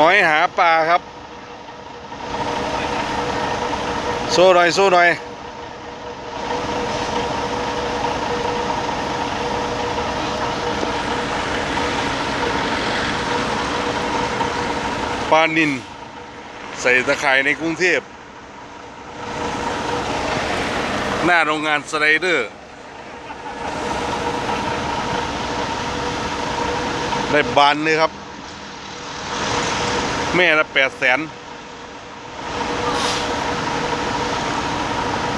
น้อยหาปลาครับ โซ่หน่อย โซ่หน่อย ปลานิน ใส่ตะข่ายในกรุงเทพ หน้าโรงงานสไลเดอร์ ได้บานเลยครับ แม่ละแปดแสน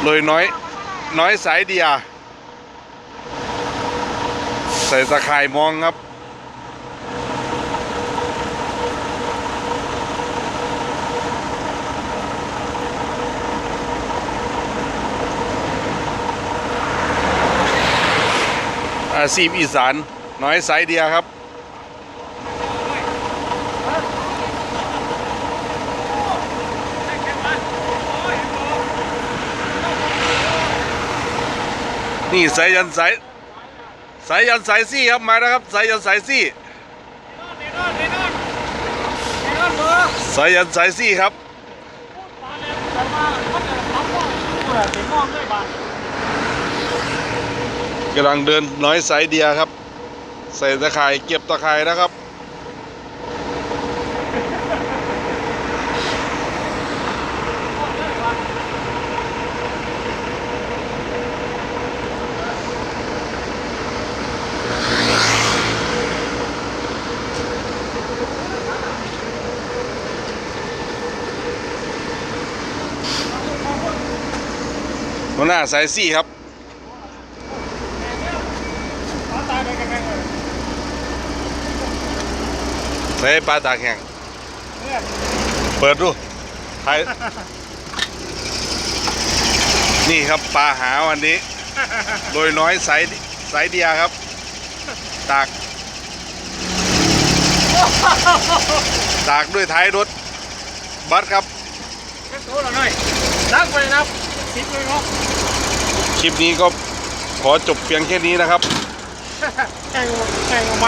เลยน้อย น้อยสายเดีย ใส่ตะข่ายมองครับ อาชีพอีสาน น้อยสายเดียครับ นี่สายยันสายสายยันสายซี่ครับมาแล้วครับสายยันสายซี่สายยันสายซี่ครับกำลังเดินน้อยสายเดียครับ ใส่ตะข่ายเก็บตะข่ายนะครับ หัวหน้าสายซี่ครับใส่ปลาตากแห้งเปิดดูถ่ายนี่ครับปลาหาวันนี้ โดยน้อยสายสายเดียครับ ตาก ตากด้วยท้ายรถ บัสครับ นับไปนับสิบเลยเนาะคลิปนี้ก็ขอจบเพียงแค่นี้นะครับ แข่งแข่งออกมา